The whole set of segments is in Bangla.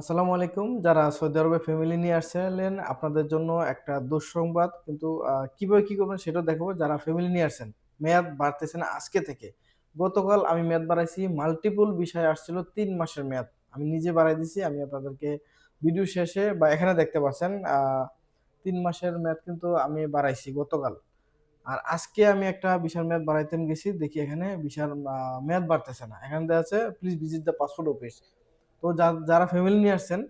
আসসালামু আলাইকুম। যারা সৌদি আরবে ফ্যামিলি নিয়ে আসছিলেন, আপনাদের জন্য একটা দুঃসংবাদ। কিন্তু কীভাবে কি করবেন সেটা দেখাবো। যারা ফ্যামিলি নিয়ে আসছেন, মেয়াদ বাড়তেছে না আজকে থেকে। গতকাল আমি মেয়াদ বাড়াইছি মাল্টিপল বিষয় আসছিল তিন মাসের মেয়াদ। আমি নিজে বাড়াই দিছি, আমি আপনাদেরকে ভিডিও শেষে বা এখানে দেখতে পাচ্ছেন তিন মাসের মেয়াদ কিন্তু আমি বাড়াইছি গতকাল। আর আজকে আমি একটা বিশাল মেয়াদ বাড়াইতে গেছি, দেখি এখানে বিশাল মেয়াদ বাড়তেছে না। এখানে দেওয়া আছে please visit the passport office তো যারা ফ্যামিলি নিয়ে আসছেন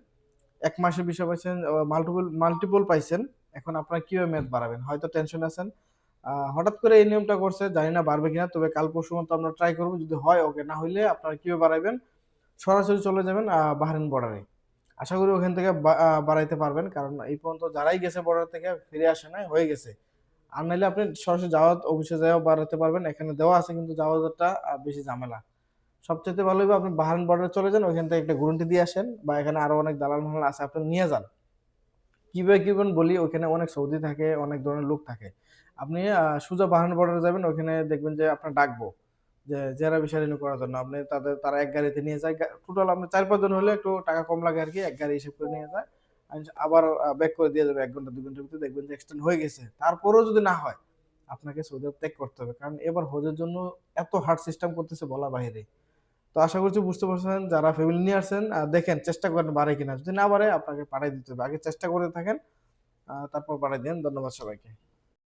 এক মাসের বিষয় পাইছেন মাল্টিপল মাল্টিপল পাইছেন এখন আপনারা কীভাবে মেয়াদ বাড়াবেন? হয়তো টেনশন আছেন। হঠাৎ করে এই নিয়মটা করছে জানি না বাড়বে কিনা তবে কাল পরশু মতো আমরা ট্রাই করব যদি হয় ওকে না হইলে আপনারা কীভাবে বাড়াবেন সরাসরি চলে যাবেন বাহরেন বর্ডারে আশা করি ওখান থেকে বাড়াইতে পারবেন কারণ এই পর্যন্ত যারাই গেছে বর্ডার থেকে ফিরে আসে না হয়ে গেছে। আর নাহলে আপনি সরাসরি জাওয়াত অফিসে যাওয়া বাড়াতে পারবেন এখানে দেওয়া আছে কিন্তু আহ, বেশি ঝামেলা। সবচেয়ে ভালো হবে আপনি বাহান বর্ডারে চলে যান, ওইখান থেকে একটা গ্যারান্টি দিয়ে আসেন, বা এখানে আরও অনেক দালাল মালাল আছে, আপনি নিয়ে যান। কীভাবে কি বলি ওখানে অনেক সৌদি থাকে, অনেক ধরনের লোক থাকে। আপনি সোজা বাহারান বর্ডারে যাবেন ওখানে দেখবেন যে আপনার ডাকবো, যে জেরা রিনিউ করার জন্য। আপনি তাদের, তারা এক গাড়িতে নিয়ে যায় টোটাল আপনি চার পাঁচজন হলে একটু টাকা কম লাগে আর কি, এক গাড়ি হিসেব করে নিয়ে যায়। আবার ব্যাক করে দিয়ে যাবে, এক ঘণ্টা দু ঘণ্টার ভিতরে দেখবেন যে এক্সটেন্ড হয়ে গেছে। তারপরেও যদি না হয়, আপনাকে সৌদি আরব ত্যাগ করতে হবে। কারণ এবার হজের জন্য এত হার্ড সিস্টেম করতেছে বলা বাইরে। তো আশা করছি বুঝতে পারছেন, যারা ফ্যামিলি নিয়ে আসছেন দেখেন চেষ্টা করেন বাড়ে কিনা। যদি না বাড়ে আপনাকে পাঠিয়ে দিতে হবে। আগে চেষ্টা করে থাকেন তারপর পাঠিয়ে দেন। ধন্যবাদ সবাইকে।